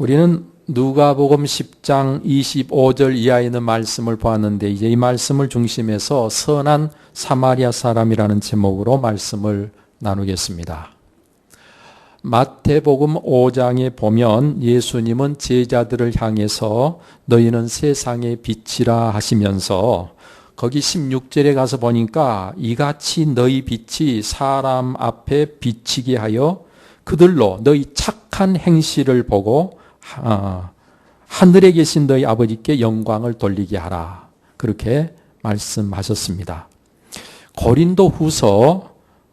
우리는 누가복음 10장 25절 이하에 있는 말씀을 보았는데 이제 이 말씀을 중심해서 선한 사마리아 사람이라는 제목으로 말씀을 나누겠습니다. 마태복음 5장에 보면 예수님은 제자들을 향해서 너희는 세상의 빛이라 하시면서 거기 16절에 가서 보니까 이같이 너희 빛이 사람 앞에 비치게 하여 그들로 너희 착한 행실을 보고 하늘에 계신 너희 아버지께 영광을 돌리게 하라. 그렇게 말씀하셨습니다. 고린도 후서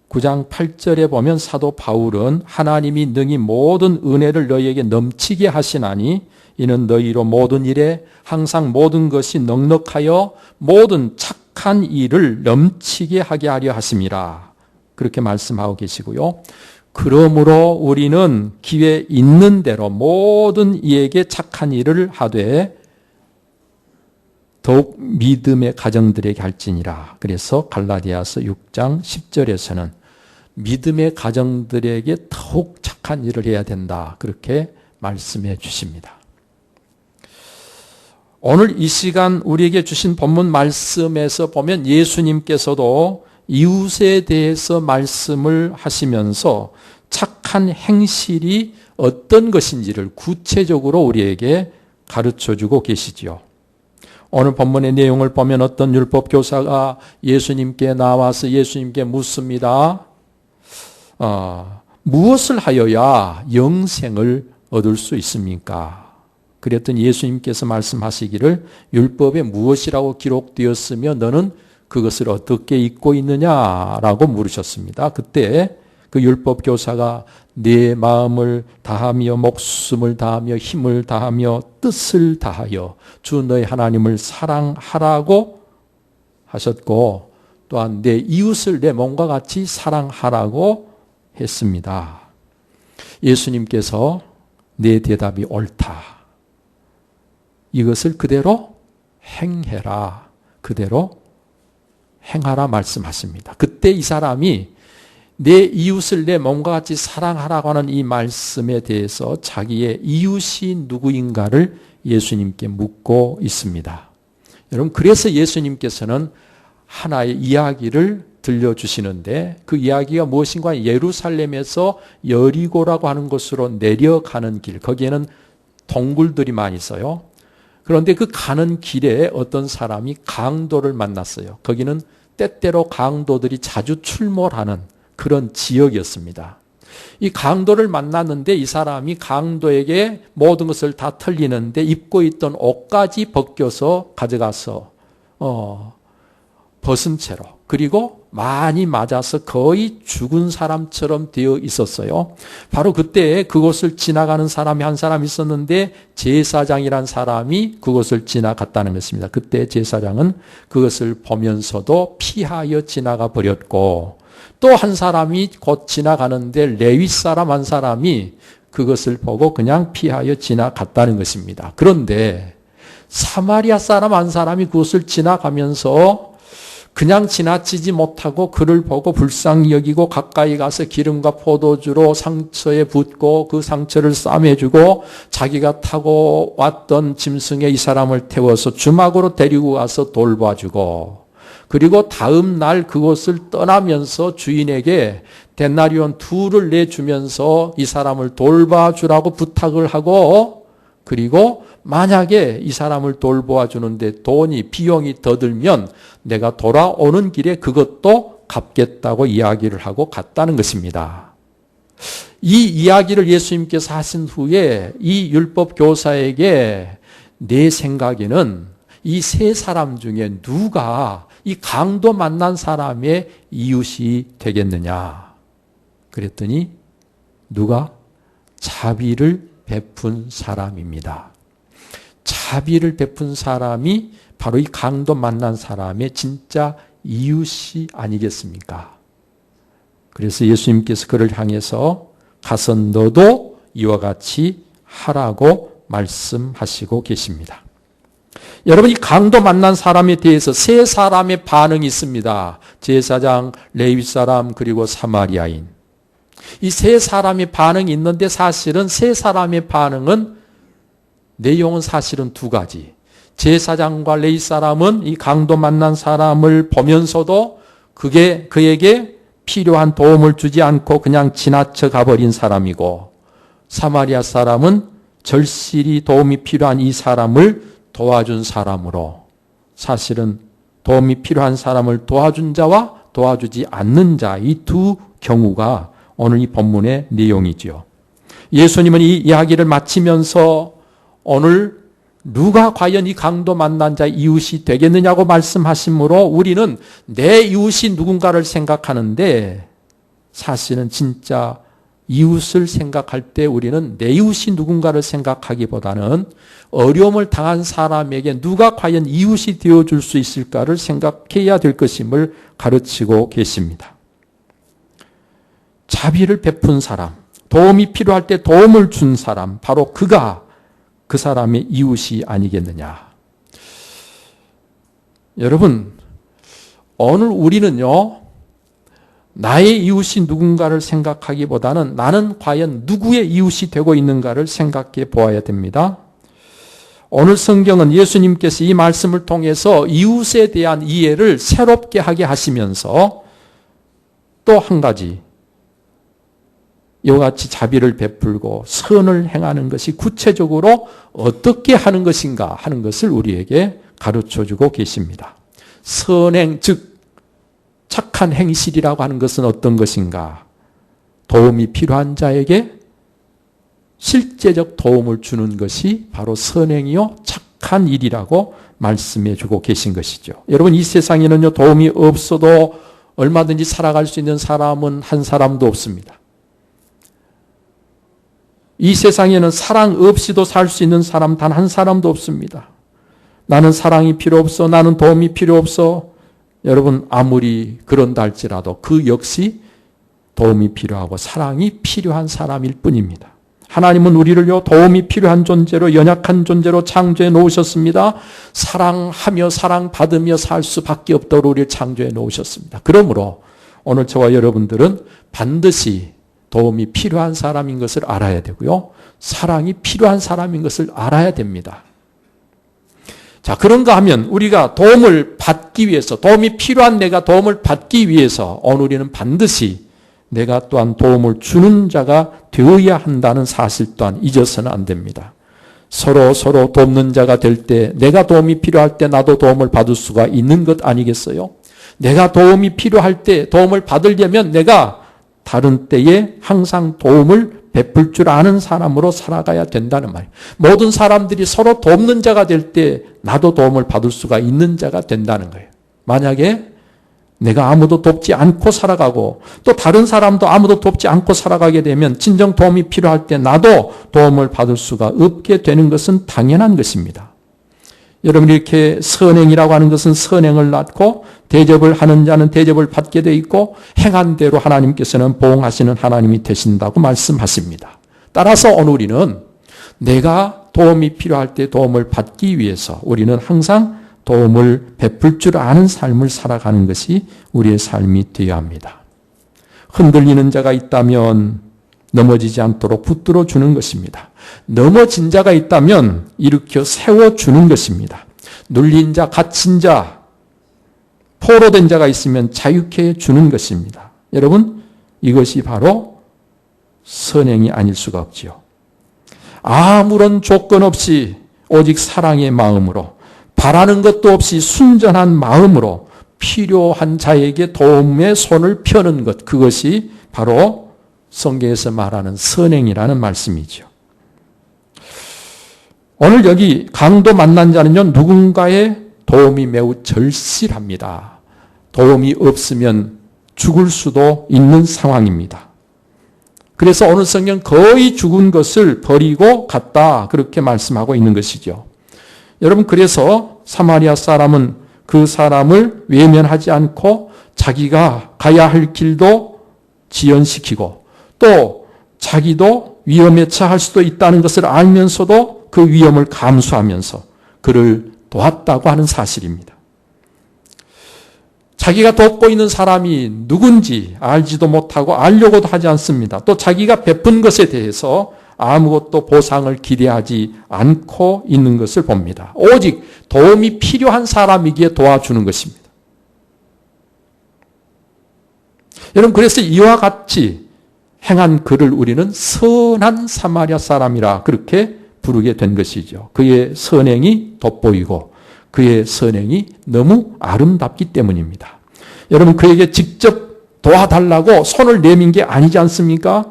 9장 8절에 보면 사도 바울은 하나님이 능히 모든 은혜를 너희에게 넘치게 하시나니 이는 너희로 모든 일에 항상 모든 것이 넉넉하여 모든 착한 일을 넘치게 하게 하려 하심이라. 그렇게 말씀하고 계시고요. 그러므로 우리는 기회 있는 대로 모든 이에게 착한 일을 하되 더욱 믿음의 가정들에게 할지니라. 그래서 갈라디아서 6장 10절에서는 믿음의 가정들에게 더욱 착한 일을 해야 된다. 그렇게 말씀해 주십니다. 오늘 이 시간 우리에게 주신 본문 말씀에서 보면 예수님께서도 이웃에 대해서 말씀을 하시면서 착한 행실이 어떤 것인지를 구체적으로 우리에게 가르쳐 주고 계시지요. 오늘 본문의 내용을 보면 어떤 율법 교사가 예수님께 나와서 예수님께 묻습니다. 어, 무엇을 하여야 영생을 얻을 수 있습니까? 그랬더니 예수님께서 말씀하시기를 율법에 무엇이라고 기록되었으며 너는 그것을 어떻게 잊고 있느냐라고 물으셨습니다. 그때 그 율법 교사가 내 마음을 다하며 목숨을 다하며 힘을 다하며 뜻을 다하여 주 너희 하나님을 사랑하라고 하셨고 또한 내 이웃을 내 몸과 같이 사랑하라고 했습니다. 예수님께서 내 대답이 옳다. 이것을 그대로 행해라. 그대로 행하라 말씀하십니다. 그때 이 사람이 내 이웃을 내 몸과 같이 사랑하라고 하는 이 말씀에 대해서 자기의 이웃이 누구인가를 예수님께 묻고 있습니다. 여러분, 그래서 예수님께서는 하나의 이야기를 들려주시는데 그 이야기가 무엇인가 예루살렘에서 여리고라고 하는 곳으로 내려가는 길, 거기에는 동굴들이 많이 있어요. 그런데 그 가는 길에 어떤 사람이 강도를 만났어요. 거기는 때때로 강도들이 자주 출몰하는 그런 지역이었습니다. 이 강도를 만났는데 이 사람이 강도에게 모든 것을 다 털리는데 입고 있던 옷까지 벗겨서 가져가서 어, 벗은 채로 그리고 많이 맞아서 거의 죽은 사람처럼 되어 있었어요. 바로 그때 그곳을 지나가는 사람이 한 사람 있었는데 제사장이란 사람이 그곳을 지나갔다는 것입니다. 그때 제사장은 그것을 보면서도 피하여 지나가 버렸고 또 한 사람이 곧 지나가는데 레위 사람 한 사람이 그것을 보고 그냥 피하여 지나갔다는 것입니다. 그런데 사마리아 사람 한 사람이 그것을 지나가면서 그냥 지나치지 못하고 그를 보고 불쌍히 여기고 가까이 가서 기름과 포도주로 상처에 붓고 그 상처를 싸매주고 자기가 타고 왔던 짐승에 이 사람을 태워서 주막으로 데리고 가서 돌봐주고 그리고 다음 날 그곳을 떠나면서 주인에게 데나리온 둘을 내주면서 이 사람을 돌봐주라고 부탁을 하고 그리고 만약에 이 사람을 돌보아 주는데 돈이 비용이 더 들면 내가 돌아오는 길에 그것도 갚겠다고 이야기를 하고 갔다는 것입니다. 이 이야기를 예수님께서 하신 후에 이 율법 교사에게 내 생각에는 이 세 사람 중에 누가 이 강도 만난 사람의 이웃이 되겠느냐? 그랬더니 누가 자비를 베푼 사람입니다. 자비를 베푼 사람이 바로 이 강도 만난 사람의 진짜 이웃이 아니겠습니까? 그래서 예수님께서 그를 향해서 가서 너도 이와 같이 하라고 말씀하시고 계십니다. 여러분, 이 강도 만난 사람에 대해서 세 사람의 반응이 있습니다. 제사장, 레위 사람, 그리고 사마리아인. 이 세 사람의 반응이 있는데 사실은 세 사람의 반응은 내용은 사실은 두 가지. 제사장과 레이 사람은 이 강도 만난 사람을 보면서도 그게 그에게 필요한 도움을 주지 않고 그냥 지나쳐 가버린 사람이고 사마리아 사람은 절실히 도움이 필요한 이 사람을 도와준 사람으로 사실은 도움이 필요한 사람을 도와준 자와 도와주지 않는 자 이 두 경우가 오늘 이 본문의 내용이지요. 예수님은 이 이야기를 마치면서 오늘 누가 과연 이 강도 만난 자 이웃이 되겠느냐고 말씀하시므로 우리는 내 이웃이 누군가를 생각하는데 사실은 진짜 이웃을 생각할 때 우리는 내 이웃이 누군가를 생각하기보다는 어려움을 당한 사람에게 누가 과연 이웃이 되어줄 수 있을까를 생각해야 될 것임을 가르치고 계십니다. 자비를 베푼 사람, 도움이 필요할 때 도움을 준 사람, 바로 그가 그 사람의 이웃이 아니겠느냐. 여러분, 오늘 우리는요, 나의 이웃이 누군가를 생각하기보다는 나는 과연 누구의 이웃이 되고 있는가를 생각해 보아야 됩니다. 오늘 성경은 예수님께서 이 말씀을 통해서 이웃에 대한 이해를 새롭게 하게 하시면서 또 한 가지 이와 같이 자비를 베풀고 선을 행하는 것이 구체적으로 어떻게 하는 것인가 하는 것을 우리에게 가르쳐 주고 계십니다. 선행, 즉, 착한 행실이라고 하는 것은 어떤 것인가? 도움이 필요한 자에게 실제적 도움을 주는 것이 바로 선행이요, 착한 일이라고 말씀해 주고 계신 것이죠. 여러분, 이 세상에는요, 도움이 없어도 얼마든지 살아갈 수 있는 사람은 한 사람도 없습니다. 이 세상에는 사랑 없이도 살 수 있는 사람 단 한 사람도 없습니다. 나는 사랑이 필요 없어. 나는 도움이 필요 없어. 여러분, 아무리 그런다 할지라도 그 역시 도움이 필요하고 사랑이 필요한 사람일 뿐입니다. 하나님은 우리를요, 도움이 필요한 존재로, 연약한 존재로 창조해 놓으셨습니다. 사랑하며 사랑받으며 살 수밖에 없도록 우리를 창조해 놓으셨습니다. 그러므로 오늘 저와 여러분들은 반드시 도움이 필요한 사람인 것을 알아야 되고요. 사랑이 필요한 사람인 것을 알아야 됩니다. 자, 그런가 하면 우리가 도움을 받기 위해서, 도움이 필요한 내가 도움을 받기 위해서 오늘 우리는 반드시 내가 또한 도움을 주는 자가 되어야 한다는 사실 또한 잊어서는 안 됩니다. 서로 서로 돕는 자가 될 때 내가 도움이 필요할 때 나도 도움을 받을 수가 있는 것 아니겠어요? 내가 도움이 필요할 때 도움을 받으려면 내가 다른 때에 항상 도움을 베풀 줄 아는 사람으로 살아가야 된다는 말이에요. 모든 사람들이 서로 돕는 자가 될 때 나도 도움을 받을 수가 있는 자가 된다는 거예요. 만약에 내가 아무도 돕지 않고 살아가고 또 다른 사람도 아무도 돕지 않고 살아가게 되면 진정 도움이 필요할 때 나도 도움을 받을 수가 없게 되는 것은 당연한 것입니다. 여러분 이렇게 선행이라고 하는 것은 선행을 낳고 대접을 하는 자는 대접을 받게 돼 있고 행한 대로 하나님께서는 보응하시는 하나님이 되신다고 말씀하십니다. 따라서 오늘 우리는 내가 도움이 필요할 때 도움을 받기 위해서 우리는 항상 도움을 베풀 줄 아는 삶을 살아가는 것이 우리의 삶이 되어야 합니다. 흔들리는 자가 있다면 넘어지지 않도록 붙들어 주는 것입니다. 넘어진 자가 있다면 일으켜 세워 주는 것입니다. 눌린 자, 갇힌 자, 포로 된 자가 있으면 자유케 주는 것입니다. 여러분, 이것이 바로 선행이 아닐 수가 없지요. 아무런 조건 없이 오직 사랑의 마음으로 바라는 것도 없이 순전한 마음으로 필요한 자에게 도움의 손을 펴는 것 그것이 바로 성경에서 말하는 선행이라는 말씀이죠. 오늘 여기 강도 만난 자는요, 누군가의 도움이 매우 절실합니다. 도움이 없으면 죽을 수도 있는 상황입니다. 그래서 오늘 성경 거의 죽은 것을 버리고 갔다. 그렇게 말씀하고 있는 것이죠. 여러분, 그래서 사마리아 사람은 그 사람을 외면하지 않고 자기가 가야 할 길도 지연시키고 또 자기도 위험에 처할 수도 있다는 것을 알면서도 그 위험을 감수하면서 그를 도왔다고 하는 사실입니다. 자기가 돕고 있는 사람이 누군지 알지도 못하고 알려고도 하지 않습니다. 또 자기가 베푼 것에 대해서 아무것도 보상을 기대하지 않고 있는 것을 봅니다. 오직 도움이 필요한 사람이기에 도와주는 것입니다. 여러분, 그래서 이와 같이 행한 그를 우리는 선한 사마리아 사람이라 그렇게 부르게 된 것이죠. 그의 선행이 돋보이고 그의 선행이 너무 아름답기 때문입니다. 여러분, 그에게 직접 도와달라고 손을 내민 게 아니지 않습니까?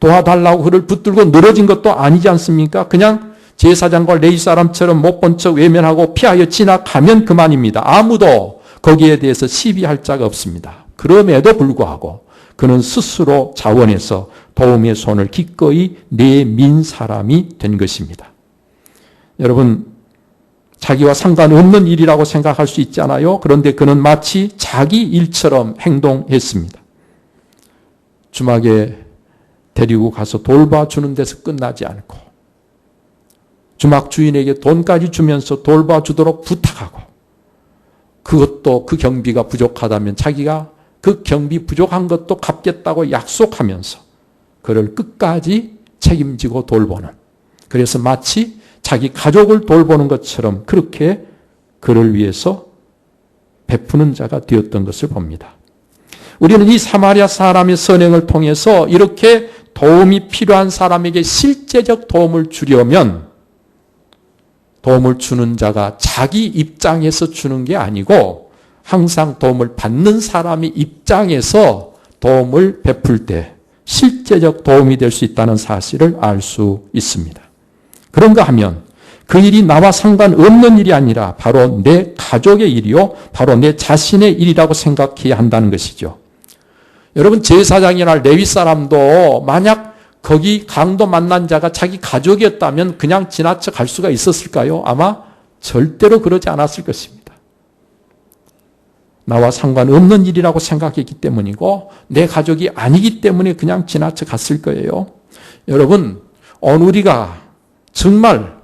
도와달라고 그를 붙들고 늘어진 것도 아니지 않습니까? 그냥 제사장과 레이 사람처럼 못 본 척 외면하고 피하여 지나가면 그만입니다. 아무도 거기에 대해서 시비할 자가 없습니다. 그럼에도 불구하고 그는 스스로 자원해서 도움의 손을 기꺼이 내민 사람이 된 것입니다. 여러분, 자기와 상관없는 일이라고 생각할 수 있잖아요. 그런데 그는 마치 자기 일처럼 행동했습니다. 주막에 데리고 가서 돌봐주는 데서 끝나지 않고 주막 주인에게 돈까지 주면서 돌봐주도록 부탁하고 그것도 그 경비가 부족하다면 자기가 그 경비 부족한 것도 갚겠다고 약속하면서 그를 끝까지 책임지고 돌보는 그래서 마치 자기 가족을 돌보는 것처럼 그렇게 그를 위해서 베푸는 자가 되었던 것을 봅니다. 우리는 이 사마리아 사람의 선행을 통해서 이렇게 도움이 필요한 사람에게 실제적 도움을 주려면 도움을 주는 자가 자기 입장에서 주는 게 아니고 항상 도움을 받는 사람의 입장에서 도움을 베풀 때 실제적 도움이 될 수 있다는 사실을 알 수 있습니다. 그런가 하면 그 일이 나와 상관없는 일이 아니라 바로 내 가족의 일이요, 바로 내 자신의 일이라고 생각해야 한다는 것이죠. 여러분 제사장이나 레위 사람도 만약 거기 강도 만난 자가 자기 가족이었다면 그냥 지나쳐 갈 수가 있었을까요? 아마 절대로 그러지 않았을 것입니다. 나와 상관없는 일이라고 생각했기 때문이고 내 가족이 아니기 때문에 그냥 지나쳐 갔을 거예요. 여러분, 오늘 우리가 정말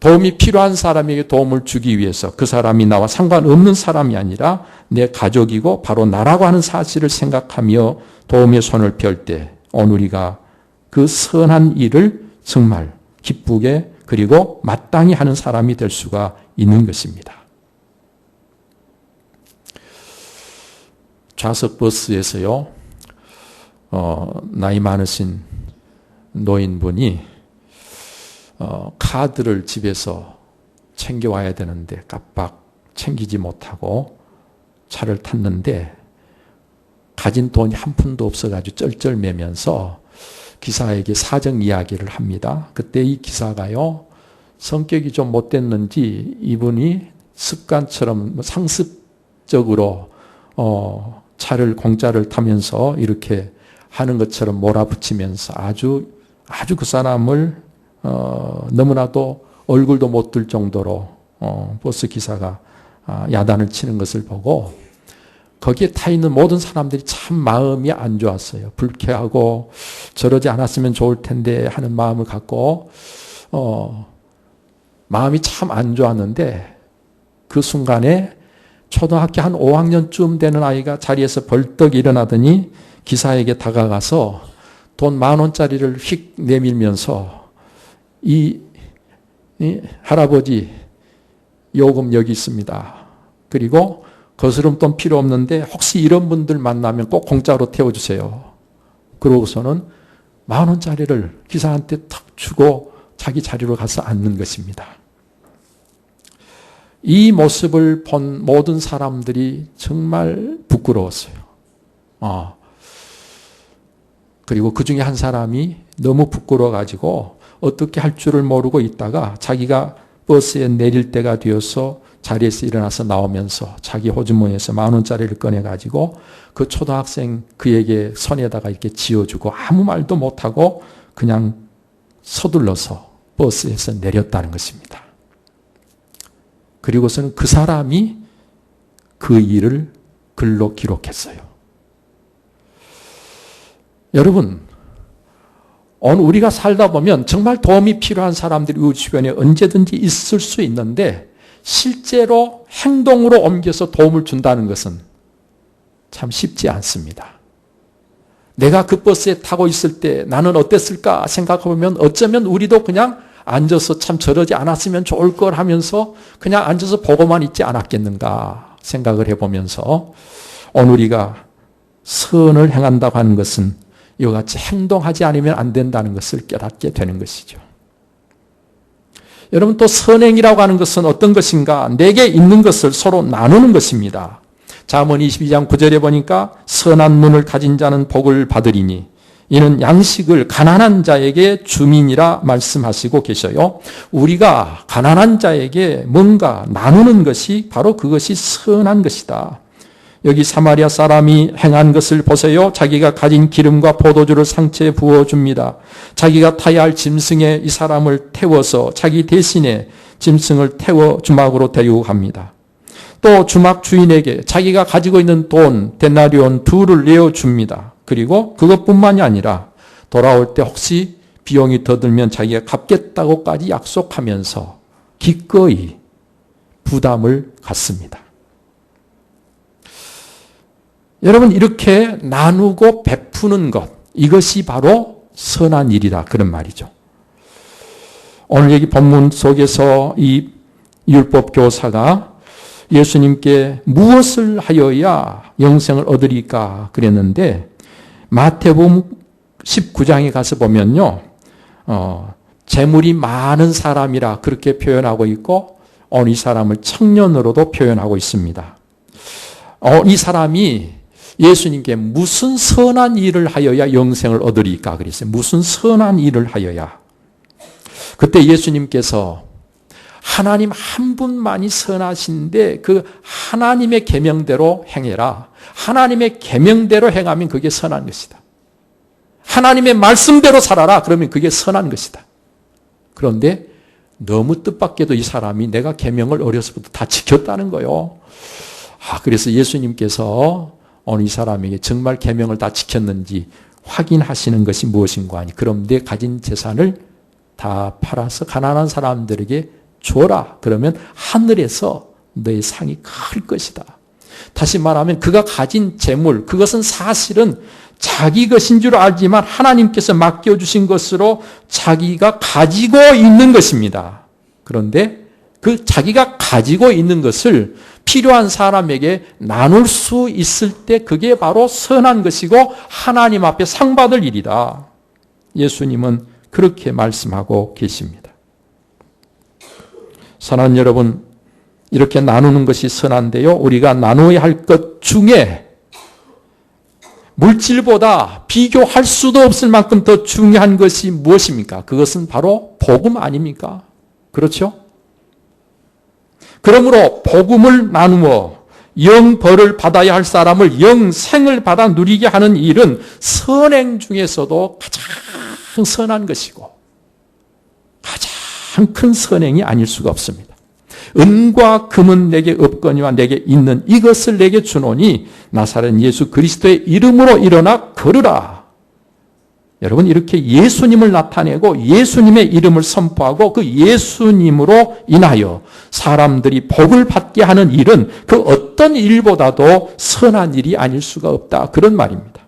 도움이 필요한 사람에게 도움을 주기 위해서 그 사람이 나와 상관없는 사람이 아니라 내 가족이고 바로 나라고 하는 사실을 생각하며 도움의 손을 펼 때 오늘 우리가 그 선한 일을 정말 기쁘게 그리고 마땅히 하는 사람이 될 수가 있는 것입니다. 좌석 버스에서요, 어, 나이 많으신 노인분이 어, 카드를 집에서 챙겨와야 되는데 깜빡 챙기지 못하고 차를 탔는데 가진 돈이 한 푼도 없어가지고 쩔쩔매면서 기사에게 사정 이야기를 합니다. 그때 이 기사가요, 성격이 좀 못됐는지 이분이 습관처럼 뭐 상습적으로 어, 차를 공짜를 타면서 이렇게 하는 것처럼 몰아붙이면서 아주 아주 그 사람을 어, 너무나도 얼굴도 못 들 정도로 어, 버스 기사가 아, 야단을 치는 것을 보고 거기에 타 있는 모든 사람들이 참 마음이 안 좋았어요. 불쾌하고 저러지 않았으면 좋을 텐데 하는 마음을 갖고 어, 마음이 참 안 좋았는데 그 순간에 초등학교 한 5학년쯤 되는 아이가 자리에서 벌떡 일어나더니 기사에게 다가가서 돈 만 원짜리를 휙 내밀면서 이, 이 할아버지 요금 여기 있습니다. 그리고 거스름 돈 필요 없는데 혹시 이런 분들 만나면 꼭 공짜로 태워주세요. 그러고서는 만 원짜리를 기사한테 탁 주고 자기 자리로 가서 앉는 것입니다. 이 모습을 본 모든 사람들이 정말 부끄러웠어요. 어. 그리고 그 중에 한 사람이 너무 부끄러워가지고 어떻게 할 줄을 모르고 있다가 자기가 버스에 내릴 때가 되어서 자리에서 일어나서 나오면서 자기 호주머니에서 만 원짜리를 꺼내가지고 그 초등학생 그에게 손에다가 이렇게 지어주고 아무 말도 못하고 그냥 서둘러서 버스에서 내렸다는 것입니다. 그리고서는 그 사람이 그 일을 글로 기록했어요. 여러분, 오늘 우리가 살다 보면 정말 도움이 필요한 사람들이 우리 주변에 언제든지 있을 수 있는데 실제로 행동으로 옮겨서 도움을 준다는 것은 참 쉽지 않습니다. 내가 그 버스에 타고 있을 때 나는 어땠을까 생각해보면 어쩌면 우리도 그냥 앉아서 참 저러지 않았으면 좋을 걸 하면서 그냥 앉아서 보고만 있지 않았겠는가 생각을 해보면서 오늘 우리가 선을 행한다고 하는 것은 이와 같이 행동하지 않으면 안 된다는 것을 깨닫게 되는 것이죠. 여러분 또 선행이라고 하는 것은 어떤 것인가? 내게 있는 것을 서로 나누는 것입니다. 잠언 22장 9절에 보니까 선한 눈을 가진 자는 복을 받으리니 이는 양식을 가난한 자에게 주민이라 말씀하시고 계셔요. 우리가 가난한 자에게 뭔가 나누는 것이 바로 그것이 선한 것이다. 여기 사마리아 사람이 행한 것을 보세요. 자기가 가진 기름과 포도주를 상체에 부어줍니다. 자기가 타야 할 짐승에 이 사람을 태워서 자기 대신에 짐승을 태워 주막으로 갑니다. 또 주막 주인에게 자기가 가지고 있는 돈, 데나리온 둘을 내어줍니다. 그리고 그것뿐만이 아니라 돌아올 때 혹시 비용이 더 들면 자기가 갚겠다고까지 약속하면서 기꺼이 부담을 갖습니다. 여러분, 이렇게 나누고 베푸는 것, 이것이 바로 선한 일이다. 그런 말이죠. 오늘 여기 본문 속에서 이 율법 교사가 예수님께 무엇을 하여야 영생을 얻으리까 그랬는데 마태복음 19장에 가서 보면요. 어, 재물이 많은 사람이라 그렇게 표현하고 있고 어느 사람을 청년으로도 표현하고 있습니다. 어, 이 사람이 예수님께 무슨 선한 일을 하여야 영생을 얻으리까 그랬어요. 무슨 선한 일을 하여야. 그때 예수님께서 하나님 한 분만이 선하신데 그 하나님의 계명대로 행해라. 하나님의 계명대로 행하면 그게 선한 것이다. 하나님의 말씀대로 살아라. 그러면 그게 선한 것이다. 그런데 너무 뜻밖에도 이 사람이 내가 계명을 어려서부터 다 지켰다는 거요. 아, 그래서 예수님께서 어느 이 사람에게 정말 계명을 다 지켰는지 확인하시는 것이 무엇인가 하니 내 가진 재산을 다 팔아서 가난한 사람들에게 줘라. 그러면 하늘에서 너의 상이 클 것이다. 다시 말하면 그가 가진 재물, 그것은 사실은 자기 것인 줄 알지만 하나님께서 맡겨주신 것으로 자기가 가지고 있는 것입니다. 그런데 그 자기가 가지고 있는 것을 필요한 사람에게 나눌 수 있을 때 그게 바로 선한 것이고 하나님 앞에 상 받을 일이다. 예수님은 그렇게 말씀하고 계십니다. 선한 여러분, 이렇게 나누는 것이 선한데요. 우리가 나누어야 할 것 중에 물질보다 비교할 수도 없을 만큼 더 중요한 것이 무엇입니까? 그것은 바로 복음 아닙니까? 그렇죠? 그러므로 복음을 나누어 영벌을 받아야 할 사람을 영생을 받아 누리게 하는 일은 선행 중에서도 가장 선한 것이고 가장 큰 선행이 아닐 수가 없습니다. 은과 금은 내게 없거니와 내게 있는 이것을 내게 주노니 나사렛 예수 그리스도의 이름으로 일어나 걸으라. 여러분 이렇게 예수님을 나타내고 예수님의 이름을 선포하고 그 예수님으로 인하여 사람들이 복을 받게 하는 일은 그 어떤 일보다도 선한 일이 아닐 수가 없다. 그런 말입니다.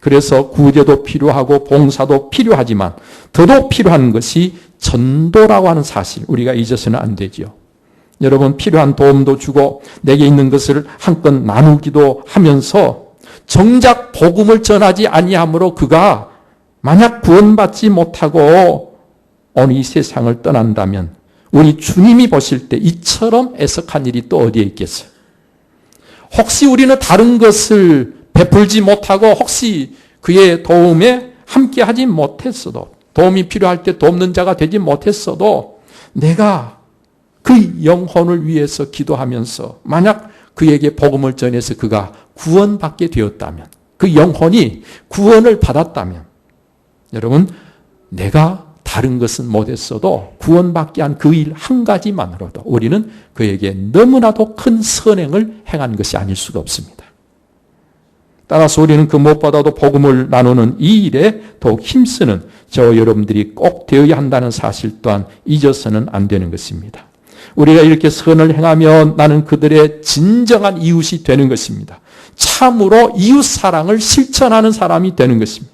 그래서 구제도 필요하고 봉사도 필요하지만 더더 필요한 것이 전도라고 하는 사실 우리가 잊어서는 안 되지요. 여러분 필요한 도움도 주고 내게 있는 것을 한껏 나누기도 하면서 정작 복음을 전하지 아니함으로 그가 만약 구원받지 못하고 어느 이 세상을 떠난다면 우리 주님이 보실 때 이처럼 애석한 일이 또 어디에 있겠어요? 혹시 우리는 다른 것을 베풀지 못하고 혹시 그의 도움에 함께하지 못했어도 도움이 필요할 때 돕는 자가 되지 못했어도 내가 그 영혼을 위해서 기도하면서 만약 그에게 복음을 전해서 그가 구원받게 되었다면 그 영혼이 구원을 받았다면 여러분, 내가 다른 것은 못했어도 구원받게 한 그 일 한 가지만으로도 우리는 그에게 너무나도 큰 선행을 행한 것이 아닐 수가 없습니다. 따라서 우리는 그 무엇보다도 복음을 나누는 이 일에 더욱 힘쓰는 저 여러분들이 꼭 되어야 한다는 사실 또한 잊어서는 안 되는 것입니다. 우리가 이렇게 선을 행하면 나는 그들의 진정한 이웃이 되는 것입니다. 참으로 이웃 사랑을 실천하는 사람이 되는 것입니다.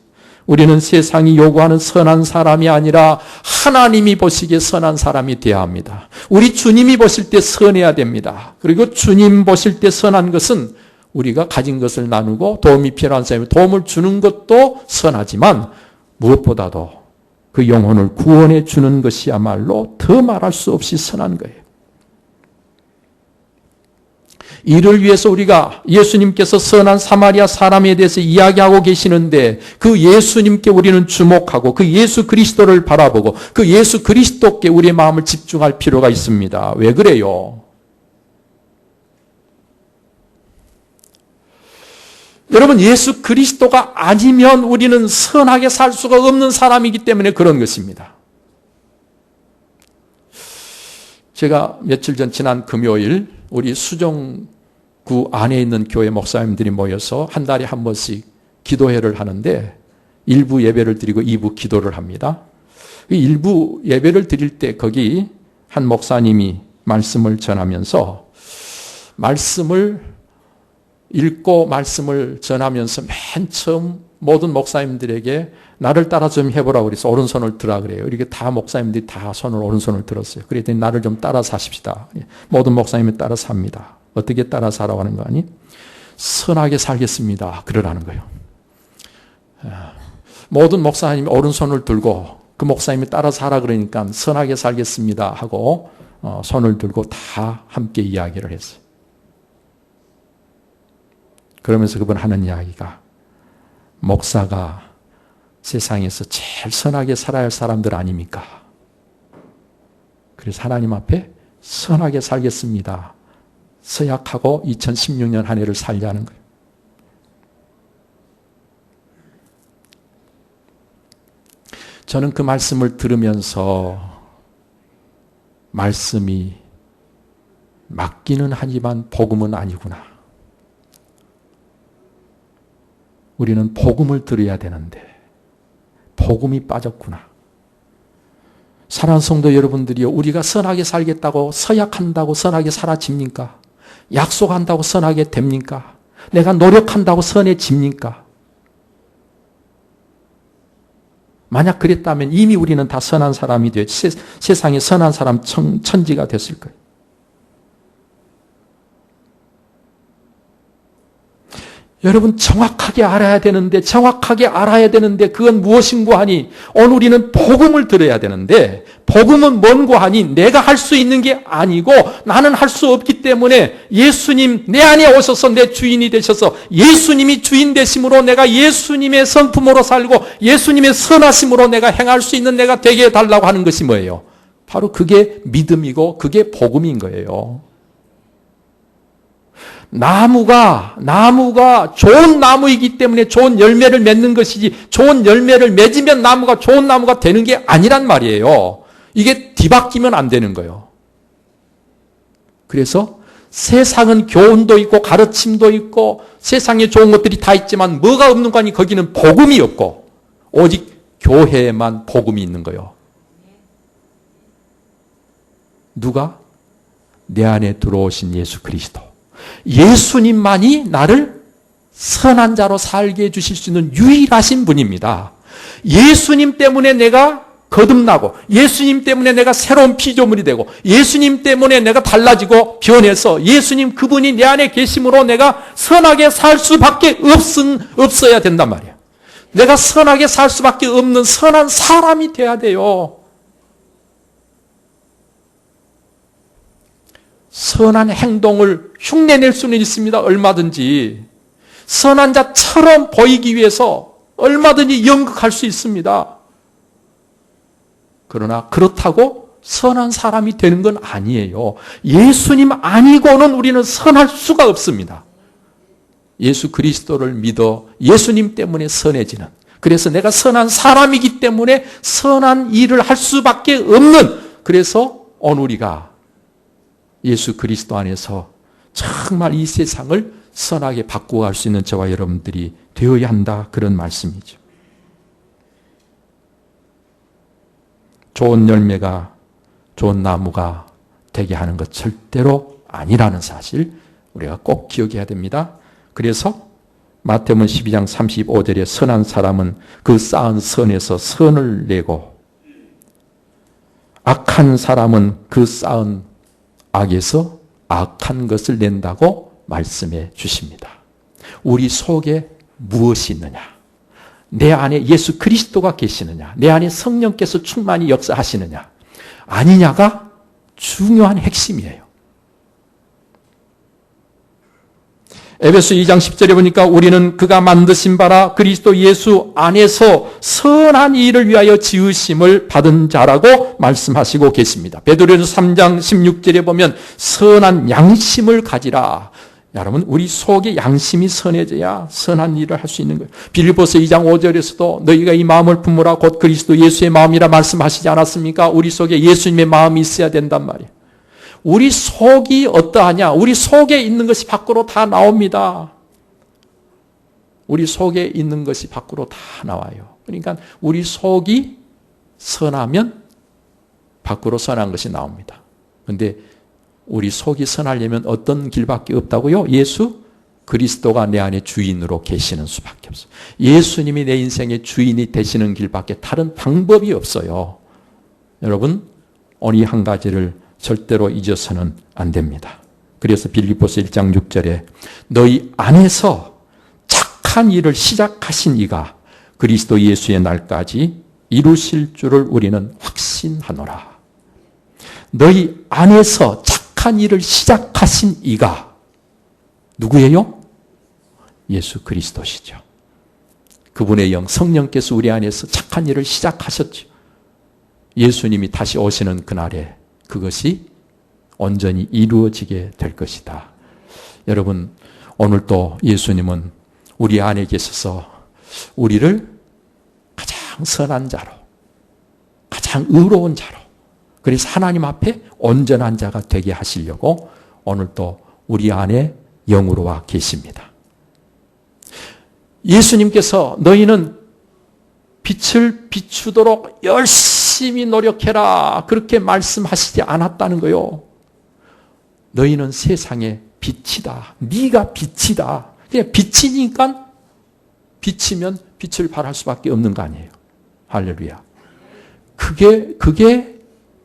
우리는 세상이 요구하는 선한 사람이 아니라 하나님이 보시기에 선한 사람이 되어야 합니다. 우리 주님이 보실 때 선해야 됩니다. 그리고 주님 보실 때 선한 것은 우리가 가진 것을 나누고 도움이 필요한 사람에 도움을 주는 것도 선하지만 무엇보다도 그 영혼을 구원해 주는 것이야말로 더 말할 수 없이 선한 거예요. 이를 위해서 우리가 예수님께서 선한 사마리아 사람에 대해서 이야기하고 계시는데 그 예수님께 우리는 주목하고 그 예수 그리스도를 바라보고 그 예수 그리스도께 우리의 마음을 집중할 필요가 있습니다. 왜 그래요? 여러분, 예수 그리스도가 아니면 우리는 선하게 살 수가 없는 사람이기 때문에 그런 것입니다. 제가 며칠 전 지난 금요일 우리 수정 구 안에 있는 교회 목사님들이 모여서 한 달에 한 번씩 기도회를 하는데 일부 예배를 드리고 2부 기도를 합니다. 일부 예배를 드릴 때 거기 한 목사님이 말씀을 전하면서 말씀을 읽고 말씀을 전하면서 맨 처음 모든 목사님들에게 나를 따라 좀 해보라고 그래서 오른손을 들라 그래요. 이렇게 다 목사님들이 다 손을 오른손을 들었어요. 그랬더니 나를 좀 따라 사십시다. 예, 모든 목사님이 따라 삽니다. 어떻게 따라 하는 거 아니? 선하게 살겠습니다. 그러라는 거예요. 아, 모든 목사님이 오른손을 들고 그 목사님이 따라 사라 그러니까 선하게 살겠습니다 하고 어, 손을 들고 다 함께 이야기를 했어요. 그러면서 그분 하는 이야기가 목사가 세상에서 제일 선하게 살아야 할 사람들 아닙니까? 그래서 하나님 앞에 선하게 살겠습니다. 서약하고 2016년 한 해를 살자는 거예요. 저는 그 말씀을 들으면서 말씀이 맞기는 하지만 복음은 아니구나. 우리는 복음을 들어야 되는데 복음이 빠졌구나. 사랑 성도 여러분들이요, 우리가 선하게 살겠다고 서약한다고 선하게 사라집니까? 약속한다고 선하게 됩니까? 내가 노력한다고 선해집니까? 만약 그랬다면 이미 우리는 다 선한 사람이 돼 세상에 선한 사람 천, 천지가 됐을 거예요. 여러분 정확하게 알아야 되는데 정확하게 알아야 되는데 그건 무엇인고 하니 오늘 우리는 복음을 들어야 되는데 복음은 뭔고 하니 내가 할 수 있는 게 아니고 나는 할 수 없기 때문에 예수님 내 안에 오셔서 내 주인이 되셔서 예수님이 주인 되심으로 내가 예수님의 성품으로 살고 예수님의 선하심으로 내가 행할 수 있는 내가 되게 해달라고 하는 것이 뭐예요? 바로 그게 믿음이고 그게 복음인 거예요. 나무가, 나무가 좋은 나무이기 때문에 좋은 열매를 맺는 것이지 좋은 열매를 맺으면 나무가 좋은 나무가 되는 게 아니란 말이에요. 이게 뒤바뀌면 안 되는 거예요. 그래서 세상은 교훈도 있고 가르침도 있고 세상에 좋은 것들이 다 있지만 뭐가 없는 거 아니 거기는 복음이 없고 오직 교회에만 복음이 있는 거예요. 누가? 내 안에 들어오신 예수 그리스도. 예수님만이 나를 선한 자로 살게 해주실 수 있는 유일하신 분입니다. 예수님 때문에 내가 거듭나고 예수님 때문에 내가 새로운 피조물이 되고 예수님 때문에 내가 달라지고 변해서 예수님 그분이 내 안에 계심으로 내가 선하게 살 수밖에 없은, 없어야 된단 말이야. 내가 선하게 살 수밖에 없는 선한 사람이 돼야 돼요. 선한 행동을 흉내낼 수는 있습니다. 얼마든지. 선한 자처럼 보이기 위해서 얼마든지 연극할 수 있습니다. 그러나 그렇다고 선한 사람이 되는 건 아니에요. 예수님 아니고는 우리는 선할 수가 없습니다. 예수 그리스도를 믿어 예수님 때문에 선해지는. 그래서 내가 선한 사람이기 때문에 선한 일을 할 수밖에 없는. 그래서 오늘 우리가 예수 그리스도 안에서 정말 이 세상을 선하게 바꾸어 갈 수 있는 저와 여러분들이 되어야 한다. 그런 말씀이죠. 좋은 열매가 좋은 나무가 되게 하는 것 절대로 아니라는 사실 우리가 꼭 기억해야 됩니다. 그래서 마태문 12장 35절에 선한 사람은 그 쌓은 선에서 선을 내고 악한 사람은 그 쌓은 악에서 악한 것을 낸다고 말씀해 주십니다. 우리 속에 무엇이 있느냐? 내 안에 예수 그리스도가 계시느냐? 내 안에 성령께서 충만히 역사하시느냐? 아니냐가 중요한 핵심이에요. 에베소 2장 10절에 보니까 우리는 그가 만드신 바라 그리스도 예수 안에서 선한 일을 위하여 지으심을 받은 자라고 말씀하시고 계십니다. 베드로서 3장 16절에 보면 선한 양심을 가지라. 여러분 우리 속에 양심이 선해져야 선한 일을 할 수 있는 거예요. 빌립보서 2장 5절에서도 너희가 이 마음을 품으라 곧 그리스도 예수의 마음이라 말씀하시지 않았습니까? 우리 속에 예수님의 마음이 있어야 된단 말이에요. 우리 속이 어떠하냐? 우리 속에 있는 것이 밖으로 다 나옵니다. 우리 속에 있는 것이 밖으로 다 나와요. 그러니까 우리 속이 선하면 밖으로 선한 것이 나옵니다. 근데 우리 속이 선하려면 어떤 길밖에 없다고요? 예수 그리스도가 내 안에 주인으로 계시는 수밖에 없어요. 예수님이 내 인생의 주인이 되시는 길밖에 다른 방법이 없어요. 여러분, 오늘 한 가지를 절대로 잊어서는 안 됩니다. 그래서 빌립보서 1장 6절에 너희 안에서 착한 일을 시작하신 이가 그리스도 예수의 날까지 이루실 줄을 우리는 확신하노라. 너희 안에서 착 한 일을 시작하신 이가 누구예요? 예수 그리스도시죠. 그분의 영 성령께서 우리 안에서 착한 일을 시작하셨죠. 예수님이 다시 오시는 그날에 그것이 온전히 이루어지게 될 것이다. 여러분, 오늘 또 예수님은 우리 안에 계셔서 우리를 가장 선한 자로, 가장 의로운 자로, 그래서 하나님 앞에 온전한 자가 되게 하시려고 오늘 또 우리 안에 영으로 와 계십니다. 예수님께서 너희는 빛을 비추도록 열심히 노력해라. 그렇게 말씀하시지 않았다는 거요. 너희는 세상의 빛이다. 네가 빛이다. 그냥 빛이니까 비치면 빛을 발할 수밖에 없는 거 아니에요. 할렐루야. 그게 그게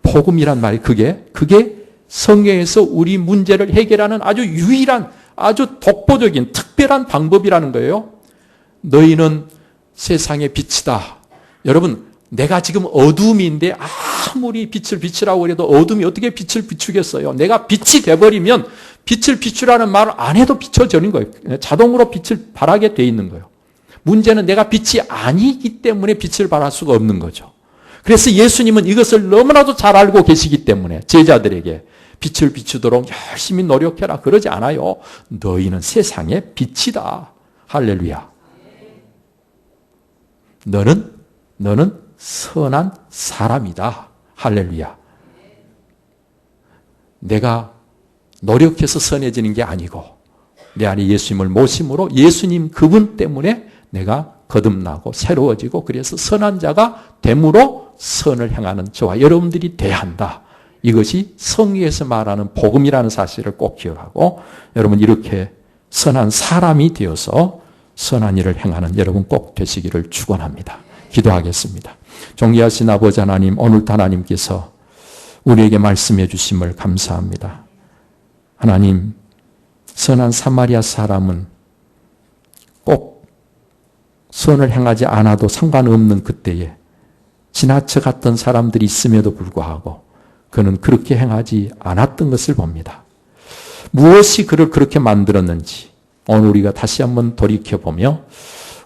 복음이란 말이 그게 그게 성경에서 우리 문제를 해결하는 아주 유일한 아주 독보적인 특별한 방법이라는 거예요. 너희는 세상의 빛이다. 여러분, 내가 지금 어둠인데 아무리 빛을 비추라고 해도 어둠이 어떻게 빛을 비추겠어요? 내가 빛이 돼버리면 빛을 비추라는 말을 안 해도 비춰지는 거예요. 자동으로 빛을 발하게 돼 있는 거예요. 문제는 내가 빛이 아니기 때문에 빛을 발할 수가 없는 거죠. 그래서 예수님은 이것을 너무나도 잘 알고 계시기 때문에 제자들에게 빛을 비추도록 열심히 노력해라. 그러지 않아요. 너희는 세상의 빛이다. 할렐루야. 너는, 너는 선한 사람이다. 할렐루야. 내가 노력해서 선해지는 게 아니고 내 안에 예수님을 모심으로 예수님 그분 때문에 내가 거듭나고 새로워지고 그래서 선한 자가 됨으로 선을 행하는 저와 여러분들이 돼야 한다. 이것이 성경에서 말하는 복음이라는 사실을 꼭 기억하고 여러분 이렇게 선한 사람이 되어서 선한 일을 행하는 여러분 꼭 되시기를 축원합니다. 기도하겠습니다. 존귀하신 아버지 하나님, 오늘도 하나님께서 우리에게 말씀해 주심을 감사합니다. 하나님, 선한 사마리아 사람은 꼭 선을 행하지 않아도 상관없는 그때에 지나쳐 갔던 사람들이 있음에도 불구하고 그는 그렇게 행하지 않았던 것을 봅니다. 무엇이 그를 그렇게 만들었는지 오늘 우리가 다시 한번 돌이켜보며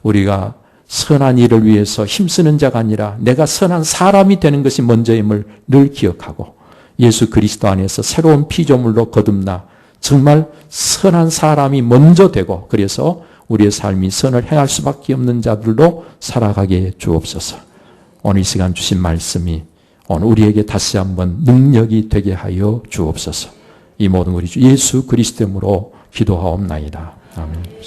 우리가 선한 일을 위해서 힘쓰는 자가 아니라 내가 선한 사람이 되는 것이 먼저임을 늘 기억하고 예수 그리스도 안에서 새로운 피조물로 거듭나 정말 선한 사람이 먼저 되고 그래서 우리의 삶이 선을 행할 수밖에 없는 자들로 살아가게 주옵소서. 오늘 이 시간 주신 말씀이 오늘 우리에게 다시 한번 능력이 되게 하여 주옵소서. 이 모든 우리 주 예수 그리스도로 기도하옵나이다. 아멘.